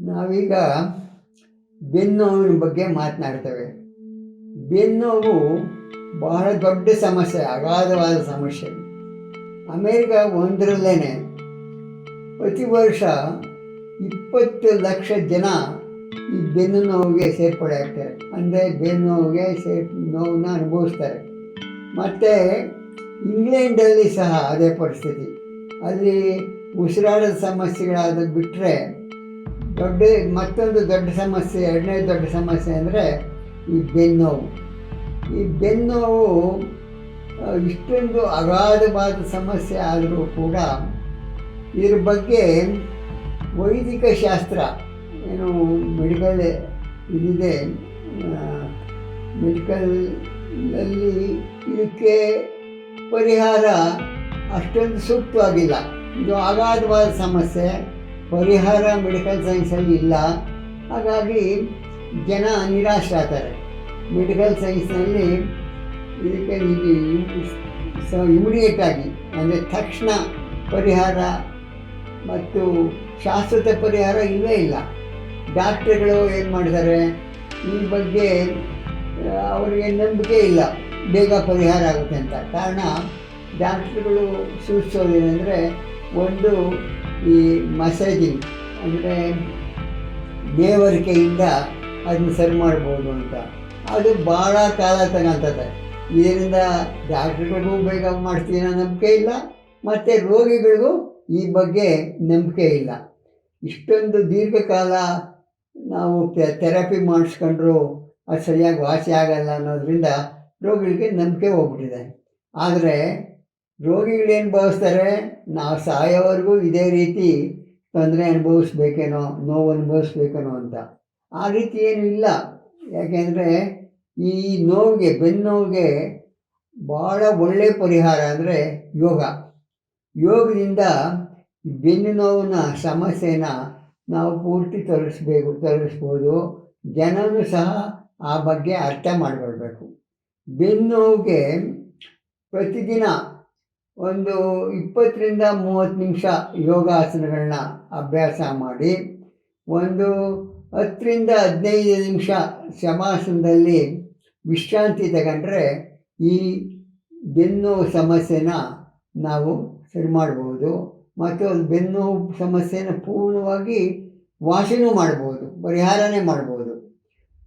ನಾವೀಗ ಬೆನ್ನೋವಿನ ಬಗ್ಗೆ ಮಾತನಾಡ್ತೇವೆ. ಬೆನ್ನೋವು ಬಹಳ ದೊಡ್ಡ ಸಮಸ್ಯೆ, ಅಗಾಧವಾದ ಸಮಸ್ಯೆ. ಅಮೇರಿಕ ಒಂದರಲ್ಲೇ ಪ್ರತಿ ವರ್ಷ ಇಪ್ಪತ್ತು ಲಕ್ಷ ಜನ ಈ ಬೆನ್ನು ನೋವಿಗೆ ಸೇರ್ಪಡೆ ಆಗ್ತಾರೆ. ಅಂದರೆ ಬೆನ್ನು ನೋವಿಗೆ ಸೇರ್ ನೋವನ್ನ ಅನುಭವಿಸ್ತಾರೆ. ಮತ್ತು ಇಂಗ್ಲೆಂಡಲ್ಲಿ ಸಹ ಅದೇ ಪರಿಸ್ಥಿತಿ. ಅಲ್ಲಿ ಉಸಿರಾಟದ ಸಮಸ್ಯೆಗಳಾದ ಬಿಟ್ಟರೆ ದೊಡ್ಡ, ಮತ್ತೊಂದು ದೊಡ್ಡ ಸಮಸ್ಯೆ, ಎರಡನೇ ದೊಡ್ಡ ಸಮಸ್ಯೆ ಅಂದರೆ ಈ ಬೆನ್ನೋವು ಈ ಬೆನ್ನೋವು ಇಷ್ಟೊಂದು ಅಗಾಧವಾದ ಸಮಸ್ಯೆ ಆದರೂ ಕೂಡ ಇದ್ರ ಬಗ್ಗೆ ವೈದಿಕ ಶಾಸ್ತ್ರ, ಏನು ಮೆಡಿಕಲ್ ಇದಿದೆ ಮೆಡಿಕಲ್ನಲ್ಲಿ ಇದಕ್ಕೆ ಪರಿಹಾರ ಅಷ್ಟೊಂದು ಸೂಕ್ತವಾಗಿಲ್ಲ. ಇದು ಅಗಾಧವಾದ ಸಮಸ್ಯೆ. ಪರಿಹಾರ ಮೆಡಿಕಲ್ ಸೈನ್ಸಲ್ಲಿ ಇಲ್ಲ. ಹಾಗಾಗಿ ಜನ ನಿರಾಶರಾಗ್ತಾರೆ ಮೆಡಿಕಲ್ ಸೈನ್ಸ್ನಲ್ಲಿ ಇದಕ್ಕೆ ಸೊ ಆಗಿ, ಅಂದರೆ ತಕ್ಷಣ ಪರಿಹಾರ ಮತ್ತು ಶಾಶ್ವತ ಪರಿಹಾರ ಇಲ್ಲವೇ ಇಲ್ಲ. ಡಾಕ್ಟ್ರುಗಳು ಏನು ಮಾಡಿದ್ದಾರೆ? ಈ ಬಗ್ಗೆ ಅವರಿಗೆ ನಂಬಿಕೆ ಇಲ್ಲ. ಬೇಗ ಪರಿಹಾರ ಆಗುತ್ತೆ ಅಂತ. ಕಾರಣ ಡಾಕ್ಟ್ರುಗಳು ಸೂಚಿಸೋದೇನೆಂದರೆ, ಒಂದು ಈ ಮಸಾಜಿಂಗ್ ಅಂದರೆ ದೇವರಿಕೆಯಿಂದ ಅದನ್ನು ಸರಿ ಮಾಡ್ಬೋದು ಅಂತ. ಅದು ಭಾಳ ಕಾಲ ತಗೊಂತದೆ ಇದರಿಂದ ಡಾಕ್ಟ್ರುಗಳಿಗೂ ಬೇಗ ಮಾಡ್ತೀನಿ ನಂಬಿಕೆ ಇಲ್ಲ, ಮತ್ತು ರೋಗಿಗಳಿಗೂ ಈ ಬಗ್ಗೆ ನಂಬಿಕೆ ಇಲ್ಲ. ಇಷ್ಟೊಂದು ದೀರ್ಘಕಾಲ ನಾವು ಥೆರಪಿ ಮಾಡಿಸ್ಕೊಂಡ್ರು ಅದು ಸರಿಯಾಗಿ ವಾಸಿ ಆಗಲ್ಲ ಅನ್ನೋದರಿಂದ ರೋಗಿಗಳಿಗೆ ನಂಬಿಕೆ ಹೋಗ್ಬಿಟ್ಟಿದೆ. ಆದರೆ ರೋಗಿಗಳೇನು ಭಾವಿಸ್ತಾರೆ ನಾವು ಸಾಯೋವರೆಗೂ ಇದೇ ರೀತಿ ತೊಂದರೆ ಅನುಭವಿಸ್ಬೇಕೇನೋ, ನೋವು ಅನುಭವಿಸ್ಬೇಕೇನೋ ಅಂತ. ಆ ರೀತಿ ಏನೂ ಇಲ್ಲ. ಯಾಕೆಂದರೆ ಈ ನೋವಿಗೆ, ಬೆನ್ನೋವಿಗೆ ಭಾಳ ಒಳ್ಳೆಯ ಪರಿಹಾರ ಅಂದರೆ ಯೋಗ. ಯೋಗದಿಂದ ಬೆನ್ನು ನೋವಿನ ಸಮಸ್ಯೆನ ನಾವು ಪೂರ್ತಿ ತರಿಸ್ಬೇಕು, ತರಿಸ್ಬೋದು. ಜನನೂ ಸಹ ಆ ಬಗ್ಗೆ ಅರ್ಥ ಮಾಡಿಕೊಳ್ಬೇಕು. ಬೆನ್ನೋವಿಗೆ ಪ್ರತಿದಿನ ಒಂದು ಇಪ್ಪತ್ತರಿಂದ ಮೂವತ್ತು ನಿಮಿಷ ಯೋಗಾಸನಗಳನ್ನ ಅಭ್ಯಾಸ ಮಾಡಿ, ಒಂದು ಹತ್ತರಿಂದ ಹದಿನೈದು ನಿಮಿಷ ಶಮಾಸನದಲ್ಲಿ ವಿಶ್ರಾಂತಿ ತಗೊಂಡ್ರೆ ಈ ಬೆನ್ನು ಸಮಸ್ಯೆನ ನಾವು ಸರಿ ಮಾಡ್ಬೋದು ಮತ್ತು ಅದು ಬೆನ್ನು ಸಮಸ್ಯೆನ ಪೂರ್ಣವಾಗಿ ವಾಸಿನೂ ಮಾಡ್ಬೋದು, ಪರಿಹಾರನೇ ಮಾಡ್ಬೋದು.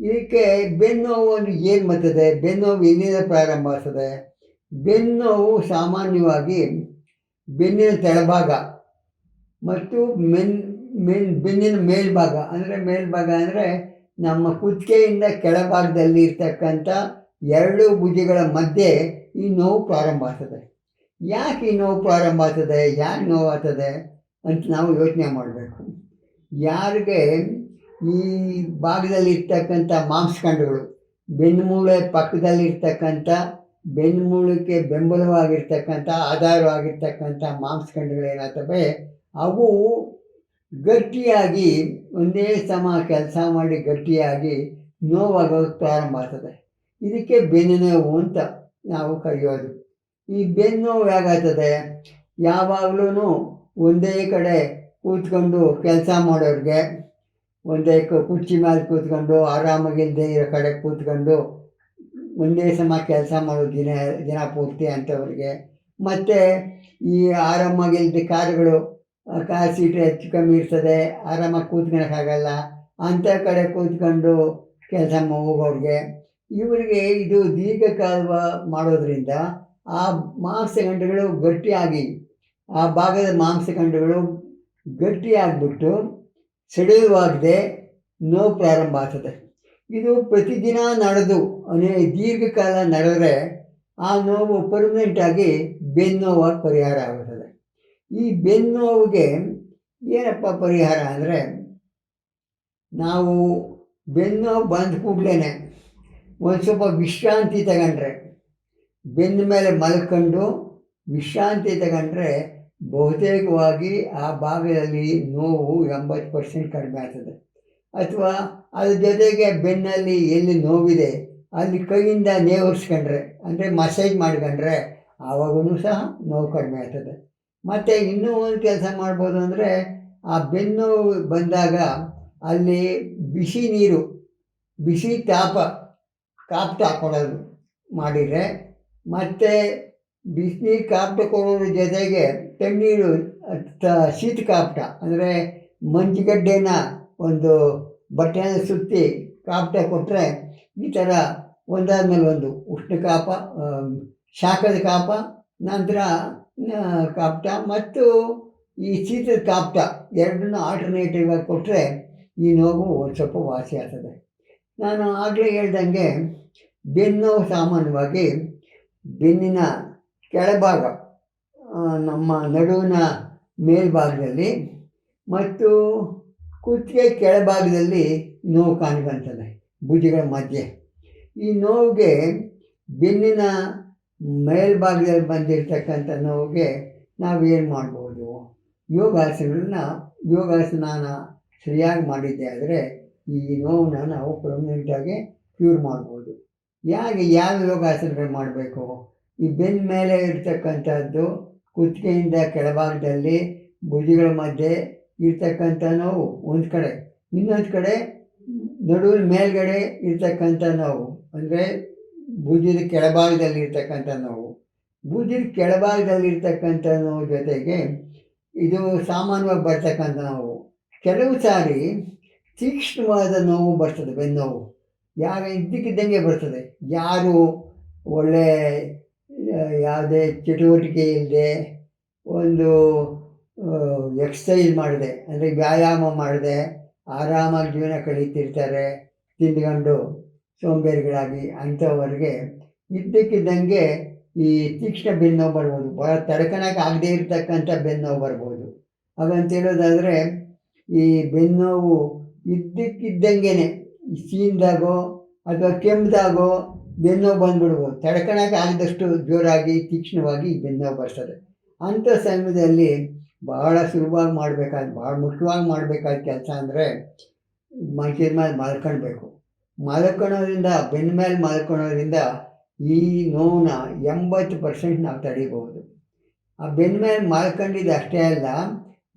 ಇದಕ್ಕೆ ಬೆನ್ನು ಒಂದು ಏನು ಬರ್ತದೆ? ಬೆನ್ನು ಎಲ್ಲಿಂದ ಪ್ರಾರಂಭ ಆಗ್ತದೆ ಬೆನ್ನೋವು ಸಾಮಾನ್ಯವಾಗಿ ಬೆನ್ನಿನ ತೆಳಭಾಗ ಮತ್ತು ಮೆನ್ ಮೆನ್, ಬೆನ್ನಿನ ಮೇಲ್ಭಾಗ, ಅಂದರೆ ಮೇಲ್ಭಾಗ ಅಂದರೆ ನಮ್ಮ ಕುತ್ತಿಗೆಯಿಂದ ಕೆಳಭಾಗದಲ್ಲಿ ಇರ್ತಕ್ಕಂಥ ಎರಡು ಭುಜಗಳ ಮಧ್ಯೆ ಈ ನೋವು ಪ್ರಾರಂಭ ಆಗ್ತದೆ. ಯಾಕೆ ಈ ನೋವು ಪ್ರಾರಂಭ ಆಗ್ತದೆ? ಯಾಕೆ ನೋವು ಆಗ್ತದೆ ಅಂತ ನಾವು ಯೋಚನೆ ಮಾಡಬೇಕು. ಯಾರಿಗೆ ಈ ಭಾಗದಲ್ಲಿ ಇರ್ತಕ್ಕಂಥ ಮಾಂಸಖಂಡಗಳು ಬೆನ್ನುಮೂಳೆ ಪಕ್ಕದಲ್ಲಿ ಇರ್ತಕ್ಕಂಥ ಬೆನ್ನುಮೂಳಕ್ಕೆ ಬೆಂಬಲವಾಗಿರ್ತಕ್ಕಂಥ, ಆಧಾರವಾಗಿರ್ತಕ್ಕಂಥ ಮಾಂಸಖಂಡಗಳು ಏನಾಗ್ತವೆ ಅವು ಗಟ್ಟಿಯಾಗಿ, ಒಂದೇ ಸಮ ಕೆಲಸ ಮಾಡಿ ಗಟ್ಟಿಯಾಗಿ ನೋವಾಗೋದು ಪ್ರಾರಂಭ ಆಗ್ತದೆ. ಇದಕ್ಕೆ ಬೆನ್ನು ನೋವು ಅಂತ ನಾವು ಕರೆಯೋದು. ಈ ಬೆನ್ನು ನೋವು ಹೇಗಾಗ್ತದೆ? ಯಾವಾಗಲೂ ಒಂದೇ ಕಡೆ ಕೂತ್ಕೊಂಡು ಕೆಲಸ ಮಾಡೋರಿಗೆ ಒಂದೇ ಕುರ್ಚಿ ಮೇಲೆ ಕೂತ್ಕೊಂಡು ಆರಾಮಾಗಿಲ್ಲದೆ ಇರೋ ಕಡೆ ಕೂತ್ಕೊಂಡು ಒಂದೇ ಸಮ ಕೆಲಸ ಮಾಡೋ, ದಿನ ದಿನ ಪೂರ್ತಿ ಅಂಥವ್ರಿಗೆ ಮತ್ತು ಈ ಆರಾಮಾಗಿಲ್ಲದೆ ಕಾರುಗಳು ಕಾರ್ಯಗಳು ಕಾರ್ ಸೀಟ್ ಹೆಚ್ಚು ಕಮ್ಮಿ ಇರ್ತದೆ ಆರಾಮಾಗಿ ಕೂತ್ಕೊಳಕ್ಕಾಗಲ್ಲ ಅಂಥ ಕಡೆ ಕೂತ್ಕೊಂಡು ಕೆಲಸ ಹೋಗೋರಿಗೆ. ಇವರಿಗೆ ಇದು ದೀರ್ಘಕಾಲ ಮಾಡೋದ್ರಿಂದ ಆ ಮಾಂಸಖಂಡಗಳು ಗಟ್ಟಿಯಾಗಿ, ಆ ಭಾಗದ ಮಾಂಸಖಂಡಗಳು ಗಟ್ಟಿಯಾಗಿಬಿಟ್ಟು ಸಡಿಲವಾಗದೆ ನೋವು ಪ್ರಾರಂಭ ಆಗ್ತದೆ. ಇದು ಪ್ರತಿದಿನ ನಡೆದು ಅನೇ ದೀರ್ಘಕಾಲ ನಡೆದರೆ ಆ ನೋವು ಪರ್ಮನೆಂಟಾಗಿ ಬೆನ್ನೋವಾಗಿ ಪರಿಹಾರ ಆಗುತ್ತದೆ. ಈ ಬೆನ್ನೋವಿಗೆ ಏನಪ್ಪ ಪರಿಹಾರ ಅಂದರೆ, ನಾವು ಬೆನ್ನೋವು ಬಂದ ಕೂಡಲೇ ಒಂದು ಸ್ವಲ್ಪ ವಿಶ್ರಾಂತಿ ತಗೊಂಡ್ರೆ, ಬೆನ್ನ ಮೇಲೆ ಮಲ್ಕೊಂಡು ವಿಶ್ರಾಂತಿ ತಗೊಂಡ್ರೆ ಬಹುತೇಕವಾಗಿ ಆ ಭಾಗದಲ್ಲಿ ನೋವು ಎಂಬತ್ತು ಪರ್ಸೆಂಟ್ ಕಡಿಮೆ ಆಗ್ತದೆ. ಅಥವಾ ಅದ್ರ ಜೊತೆಗೆ ಬೆನ್ನಲ್ಲಿ ಎಲ್ಲಿ ನೋವಿದೆ, ಅಲ್ಲಿ ಕೈಯಿಂದ ನೇವರ್ಸ್ಕೊಂಡ್ರೆ, ಅಂದರೆ ಮಸಾಜ್ ಮಾಡ್ಕೊಂಡ್ರೆ ಆವಾಗೂ ಸಹ ನೋವು ಕಡಿಮೆ ಆಗ್ತದೆ. ಮತ್ತು ಇನ್ನೂ ಒಂದು ಕೆಲಸ ಮಾಡ್ಬೋದು ಅಂದರೆ, ಆ ಬೆನ್ನು ಬಂದಾಗ ಅಲ್ಲಿ ಬಿಸಿ ನೀರು, ಬಿಸಿ ತಾಪ ಕಾಪ್ ಕೊಡೋದು ಮಾಡಿದರೆ, ಮತ್ತು ಬಿಸಿನೀರು ಕಾಪ್ಟ ಕೊಡೋದ್ರ ಜೊತೆಗೆ ತಣ್ಣೀರು ಶೀತ ಕಾಪ್ಟ ಅಂದರೆ ಮಂಜುಗಡ್ಡೆನ ಒಂದು ಬಟ್ಟೆನ ಸುತ್ತಿ ಕಾಪ್ಟ ಕೊಟ್ಟರೆ ಈ ಥರ ಒಂದಾದ ಮೇಲೆ ಒಂದು ಉಷ್ಣ ಕಾಪ ಶಾಖದ ಕಾಪ, ನಂತರ ಕಾಪ್ಟ ಮತ್ತು ಈ ಶೀತದ ಕಾಪ್ಟ ಎರಡನ್ನೂ ಆಲ್ಟರ್ನೇಟಿವ್ ಆಗಿ ಕೊಟ್ಟರೆ ಈ ನೋವು ಒಂದು ಸ್ವಲ್ಪ ವಾಸಿ ಆಗ್ತದೆ. ನಾನು ಆಗಲೇ ಹೇಳ್ದಂಗೆ ಬೆನ್ನು ಸಾಮಾನ್ಯವಾಗಿ ಬೆನ್ನಿನ ಕೆಳಭಾಗ ನಮ್ಮ ನಡುವಿನ ಮೇಲ್ಭಾಗದಲ್ಲಿ ಮತ್ತು ಕುತ್ತಿಗೆ ಕೆಳಭಾಗದಲ್ಲಿ ನೋವು ಕಾಣಿಬಂತದೆ ಭುಜಗಳ ಮಧ್ಯೆ. ಈ ನೋವಿಗೆ ಬೆನ್ನಿನ ಮೇಲ್ಭಾಗದಲ್ಲಿ ಬಂದಿರತಕ್ಕಂಥ ನೋವಿಗೆ ಏನು ಮಾಡ್ಬೋದು? ಯೋಗಾಸನಗಳನ್ನ ಯೋಗಾಸನ ಸರಿಯಾಗಿ ಮಾಡಿದ್ದೆ ಆದರೆ ಈ ನೋವನ್ನ ನಾವು ಪರ್ಮನೆಂಟಾಗಿ ಕ್ಯೂರ್ ಮಾಡ್ಬೋದು. ಯಾಕೆ, ಯಾವ ಯೋಗಾಸನಗಳು ಮಾಡಬೇಕು? ಈ ಬೆನ್ನ ಮೇಲೆ ಇರ್ತಕ್ಕಂಥದ್ದು ಕುತ್ತಿಗೆಯಿಂದ ಕೆಳಭಾಗದಲ್ಲಿ ಭುಜಗಳ ಮಧ್ಯೆ ಇರ್ತಕ್ಕಂಥ ನೋವು ಒಂದು ಕಡೆ. ಇನ್ನೊಂದು ಕಡೆ ನಡುವಿನ ಮೇಲ್ಗಡೆ ಇರ್ತಕ್ಕಂಥ ನೋವು. ಅಂದರೆ ಭುಜದ ಕೆಳಭಾಗದಲ್ಲಿ ಇರ್ತಕ್ಕಂಥ ನೋವು. ಭುಜದ ಕೆಳಭಾಗದಲ್ಲಿ ಇರ್ತಕ್ಕಂಥ ನೋವು ಜೊತೆಗೆ ಇದು ಸಾಮಾನ್ಯವಾಗಿ ಬರ್ತಕ್ಕಂಥ ನೋವು. ಕೆಲವು ಸಾರಿ ತೀಕ್ಷ್ಣವಾದ ನೋವು ಬರ್ತದೆ, ಬೆನ್ನೋವು. ಯಾರು ಇದ್ದಕ್ಕಿದ್ದಂಗೆ ಬರ್ತದೆ. ಯಾರು ಒಳ್ಳೆ ಯಾವುದೇ ಚಟುವಟಿಕೆ ಇಲ್ಲದೆ ಒಂದು ಎಕ್ಸಸೈಸ್ ಮಾಡಿದೆ, ಅಂದರೆ ವ್ಯಾಯಾಮ ಮಾಡಿದೆ, ಆರಾಮಾಗಿ ಜೀವನ ಕಳೀತಿರ್ತಾರೆ, ತಿಂದ್ಕೊಂಡು ಸೋಂಬೇರಿಗಳಾಗಿ ಅಂಥವ್ರಿಗೆ ಇದ್ದಕ್ಕಿದ್ದಂಗೆ ಈ ತೀಕ್ಷ್ಣ ಬೆನ್ನೋವು ಬರ್ಬೋದು. ಭಾಳ ತಡ್ಕೊಳಕ್ಕೆ ಆಗದೇ ಇರತಕ್ಕಂಥ ಬೆನ್ನೋವು ಬರ್ಬೋದು. ಹಾಗಂತ ಹೇಳೋದಾದರೆ, ಈ ಬೆನ್ನೋವು ಇದ್ದಕ್ಕಿದ್ದಂಗೆ ಸೀನ್ದಾಗೋ ಅಥವಾ ಕೆಮ್ಮದಾಗೋ ಬೆನ್ನೋವು ಬಂದ್ಬಿಡ್ಬೋದು. ತಡ್ಕೊಳಕ್ಕೆ ಆಗದಷ್ಟು ಜೋರಾಗಿ, ತೀಕ್ಷ್ಣವಾಗಿ ಬೆನ್ನೋವು ಬರ್ತದೆ ಅಂಥ ಸಮಯದಲ್ಲಿ ಭಾಳ ಸುಲಭವಾಗಿ ಮಾಡಬೇಕಾದ ಭಾಳ ಮುಖ್ಯವಾಗಿ ಮಾಡಬೇಕಾದ ಕೆಲಸ ಅಂದರೆ ಮಂಚದ ಮೇಲೆ ಮಲ್ಕೊಳ್ಬೇಕು. ಮಲ್ಕೊಳೋದ್ರಿಂದ ಬೆನ್ನ ಮೇಲೆ ಮಲ್ಕೊಳೋದ್ರಿಂದ ಈ ನೋವನ್ನ ಎಂಬತ್ತು ಪರ್ಸೆಂಟ್ ನಾವು ತಡಿಬೋದು ಆ ಬೆನ್ನ ಮೇಲೆ ಮಲ್ಕೊಂಡಿದ್ದು ಅಷ್ಟೇ ಅಲ್ಲ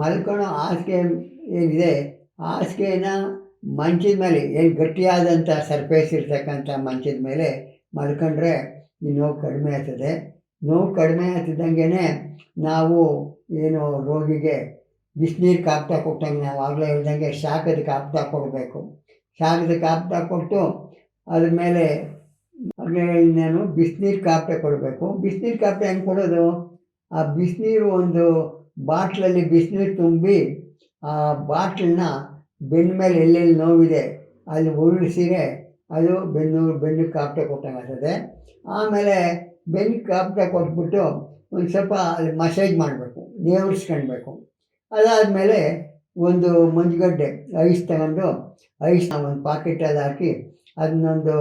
ಮಲ್ಕೊಳ್ಳೋ ಹಾಸಿಗೆ ಏನಿದೆ, ಹಾಸಿಗೆನ ಮಂಚದ ಮೇಲೆ, ಏನು ಗಟ್ಟಿಯಾದಂಥ ಸರ್ಫೇಸ್ ಇರ್ತಕ್ಕಂಥ ಮಂಚದ ಮೇಲೆ ಮಲ್ಕೊಂಡ್ರೆ ಈ ನೋವು ಕಡಿಮೆ ಆಗ್ತದೆ. ನೋವು ಕಡಿಮೆ ಆಗ್ತಿದ್ದಂಗೆ ನಾವು ಏನು ರೋಗಿಗೆ ಬಿಸಿನೀರು ಕಾಪ್ತಾ ಕೊಟ್ಟಂಗೆ ನಾವು ಆಗಲೇ ಹೇಳ್ದಂಗೆ ಶಾಖದ ಕಾಪ್ತಾ ಕೊಡಬೇಕು. ಶಾಖದ ಕಾಪ್ತಾ ಕೊಟ್ಟು ಅದ್ರ ಮೇಲೆ ಇನ್ನೇನು ಬಿಸಿನೀರು ಕಾಪ್ಟೆ ಕೊಡಬೇಕು. ಬಿಸಿನೀರು ಕಾಪ್ಟೆ ಹೆಂಗೆ ಕೊಡೋದು? ಆ ಬಿಸಿನೀರು ಒಂದು ಬಾಟ್ಲಲ್ಲಿ ಬಿಸಿನೀರು ತುಂಬಿ ಆ ಬಾಟ್ಲನ್ನ ಬೆನ್ನ ಮೇಲೆ ಎಲ್ಲೆಲ್ಲಿ ನೋವಿದೆ ಅಲ್ಲಿ ಉರುಳಿಸಿರೆ ಅದು ಬೆನ್ನು ಬೆನ್ನು ಕಾಪ್ಟೆ ಕೊಟ್ಟಂಗೆ ಆಮೇಲೆ ಬೆನ್ನು ಕಾಪ್ಟೆ ಕೊಟ್ಬಿಟ್ಟು ಒಂದು ಸ್ವಲ್ಪ ಅಲ್ಲಿ ಮಸಾಜ್ ಮಾಡಬೇಕು. ನೇವರ್ಸ್ಕೊಳ್ಬೇಕು ಅದಾದಮೇಲೆ ಒಂದು ಮಂಜುಗಡ್ಡೆ, ಐಸ್ ತಗೊಂಡು ಐಸ್ ಒಂದು ಪಾಕೆಟಲ್ಲಿ ಹಾಕಿ ಅದನ್ನೊಂದು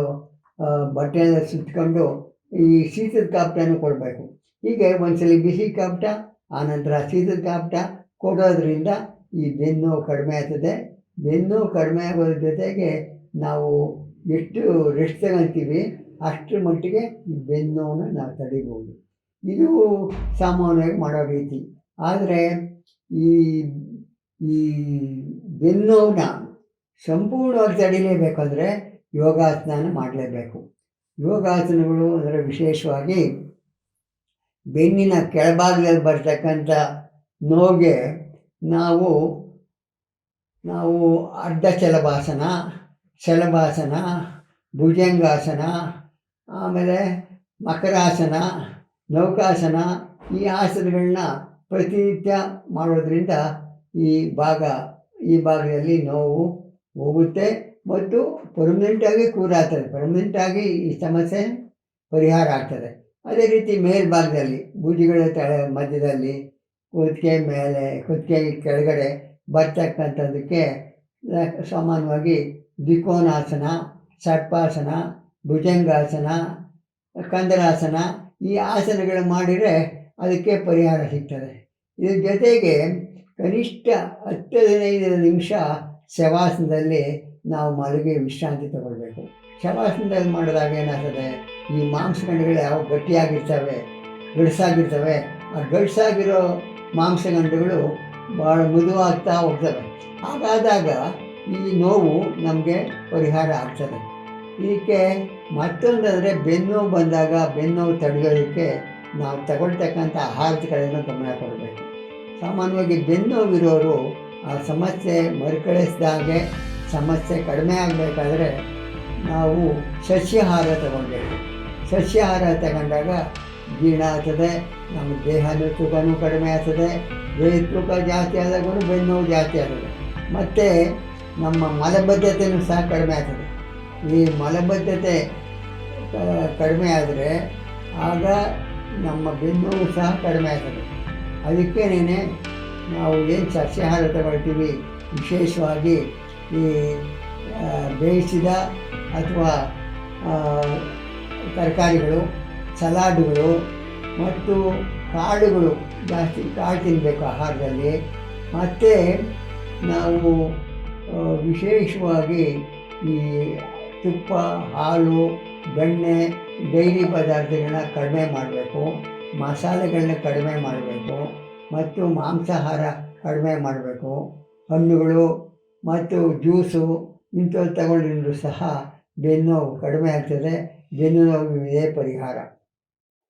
ಬಟ್ಟೆಯೆಲ್ಲ ಸುತ್ಕೊಂಡು ಈ ಶೀತದ ಕಾಪಟನೂ ಕೊಡಬೇಕು. ಹೀಗೆ ಒಂದ್ಸಲಿ ಬಿಸಿ ಕಾಪ್ಟ, ಆನಂತರ ಶೀತದ ಕಾಪ್ಟ ಕೊಡೋದ್ರಿಂದ ಈ ಬೆನ್ನು ಕಡಿಮೆ ಆಗ್ತದೆ. ಬೆನ್ನು ಕಡಿಮೆ ಆಗೋದ್ರ ಜೊತೆಗೆ ನಾವು ಎಷ್ಟು ರೆಸ್ಟ್ ತಗೊಳ್ತೀವಿ ಅಷ್ಟರ ಮಟ್ಟಿಗೆ ಈ ಬೆನ್ನೋವನ್ನು ನಾವು ತಡಿಬೋದು. ಇದು ಸಾಮಾನ್ಯವಾಗಿ ಮಾಡೋ ರೀತಿ. ಆದರೆ ಈ ಈ ಬೆನ್ನೋವನ್ನ ಸಂಪೂರ್ಣವಾಗಿ ತಡಿಲೇಬೇಕಂದ್ರೆ ಯೋಗಾಸನ ಮಾಡಲೇಬೇಕು. ಯೋಗಾಸನಗಳು ಅಂದರೆ ವಿಶೇಷವಾಗಿ ಬೆನ್ನಿನ ಕೆಳಭಾಗದಲ್ಲಿ ಬರ್ತಕ್ಕಂಥ ನೋವಿಗೆ ನಾವು ನಾವು ಅರ್ಧ ಚಲಭಾಸನ ಶಲಭಾಸನ, ಭುಜಂಗಾಸನ, ಆಮೇಲೆ ಮಕರಾಸನ, ನೌಕಾಸನ ಈ ಆಸನಗಳನ್ನ ಪ್ರತಿನಿತ್ಯ ಮಾಡೋದರಿಂದ ಈ ಭಾಗ, ಈ ಭಾಗದಲ್ಲಿ ನೋವು ಹೋಗುತ್ತೆ ಮತ್ತು ಪರ್ಮನೆಂಟಾಗಿ ಕೂರ ಆಗ್ತದೆ. ಪರ್ಮನೆಂಟಾಗಿ ಈ ಸಮಸ್ಯೆ ಪರಿಹಾರ ಆಗ್ತದೆ. ಅದೇ ರೀತಿ ಮೇಲ್ಭಾಗದಲ್ಲಿ, ಬೂದಿಗಳ ತಳ ಮಧ್ಯದಲ್ಲಿ, ಕುತ್ತಿಗೆ ಮೇಲೆ, ಕುತ್ತಿಗೆ ಕೆಳಗಡೆ ಬರ್ತಕ್ಕಂಥದ್ದಕ್ಕೆ ಸಾಮಾನ್ಯವಾಗಿ ದ್ವಿಕೋನಾಸನ ಸರ್ಪಾಸನ ಭುಜಂಗಾಸನ, ಕಂದರಾಸನ ಈ ಆಸನಗಳು ಮಾಡಿದರೆ ಅದಕ್ಕೆ ಪರಿಹಾರ ಸಿಗ್ತದೆ. ಇದ್ರ ಜೊತೆಗೆ ಕನಿಷ್ಠ ಹತ್ತು ಹದಿನೈದು ನಿಮಿಷ ಶವಾಸನದಲ್ಲಿ ನಾವು ಮಲಗಿ ವಿಶ್ರಾಂತಿ ತಗೊಳ್ಬೇಕು. ಶವಾಸನದಲ್ಲಿ ಮಾಡಿದಾಗ ಏನಾಗ್ತದೆ? ಈ ಮಾಂಸಖಂಡಗಳು ಯಾವ ಗಟ್ಟಿಯಾಗಿರ್ತವೆ, ಗಡ್ಸಾಗಿರ್ತವೆ, ಆ ಗಡ್ಸಾಗಿರೋ ಮಾಂಸಖಂಡಗಳು ಭಾಳ ಮೃದುವಾಗ್ತಾ ಹೋಗ್ತವೆ. ಹಾಗಾದಾಗ ಈ ನೋವು ನಮಗೆ ಪರಿಹಾರ ಆಗ್ತದೆ. ಇದಕ್ಕೆ ಮತ್ತೊಂದಂದರೆ ಬೆನ್ನು ಬಂದಾಗ ಬೆನ್ನು ತಡೆಯೋದಕ್ಕೆ ನಾವು ತಗೊಳ್ತಕ್ಕಂಥ ಆಹಾರದ ಕಡೆಯೂ ಗಮನ ಕೊಡಬೇಕು. ಸಾಮಾನ್ಯವಾಗಿ ಬೆನ್ನೋವಿರೋರು ಆ ಸಮಸ್ಯೆ ಮರುಕಳಿಸಿದಾಗೆ ಸಮಸ್ಯೆ ಕಡಿಮೆ ಆಗಬೇಕಾದ್ರೆ ನಾವು ಸಸ್ಯಾಹಾರ ತಗೊಳ್ಬೇಕು. ಸಸ್ಯಾಹಾರ ತಗೊಂಡಾಗ ಜೀರ್ಣ ಆಗ್ತದೆ, ನಮ್ಮ ದೇಹದ ತೂಕನೂ ಕಡಿಮೆ ಆಗ್ತದೆ ದೇಹದ ತೂಕ ಜಾಸ್ತಿ ಆದಾಗೂ ಬೆನ್ನು ಜಾಸ್ತಿ ಆಗ್ತದೆ. ಮತ್ತು ನಮ್ಮ ಮಲಬದ್ಧತೆಯೂ ಸಹ ಕಡಿಮೆ ಆಗ್ತದೆ. ಈ ಮಲಬದ್ಧತೆ ಕಡಿಮೆ ಆದರೆ ಆಗ ನಮ್ಮ ಬೆನ್ನು ಸಹ ಕಡಿಮೆ ಆಗ್ತದೆ. ಅದಕ್ಕೇನೆ ನಾವು ಏನು ಸಸ್ಯಾಹಾರ ತಗೊಳ್ತೀವಿ? ವಿಶೇಷವಾಗಿ ಈ ಬೇಯಿಸಿದ ಅಥವಾ ತರಕಾರಿಗಳು, ಸಲಾಡ್ಗಳು ಮತ್ತು ಕಾಳುಗಳು ಜಾಸ್ತಿ, ಕಾಳು ತಿನ್ನಬೇಕು ಆಹಾರದಲ್ಲಿ. ಮತ್ತು ನಾವು ವಿಶೇಷವಾಗಿ ಈ ತುಪ್ಪ, ಹಾಲು ಬೆಣ್ಣೆ ಡೈರಿ ಪದಾರ್ಥಗಳನ್ನ ಕಡಿಮೆ ಮಾಡಬೇಕು ಮಸಾಲೆಗಳನ್ನ ಕಡಿಮೆ ಮಾಡಬೇಕು, ಮತ್ತು ಮಾಂಸಾಹಾರ ಕಡಿಮೆ ಮಾಡಬೇಕು. ಹಣ್ಣುಗಳು ಮತ್ತು ಜ್ಯೂಸು ಇಂಥವು ತಗೊಂಡಿದ್ರು ಸಹ ಬೆನ್ನು ನೋವು ಕಡಿಮೆ ಆಗ್ತದೆ, ಬೆನ್ನು ನೋವಿಗೆ ಪರಿಹಾರ.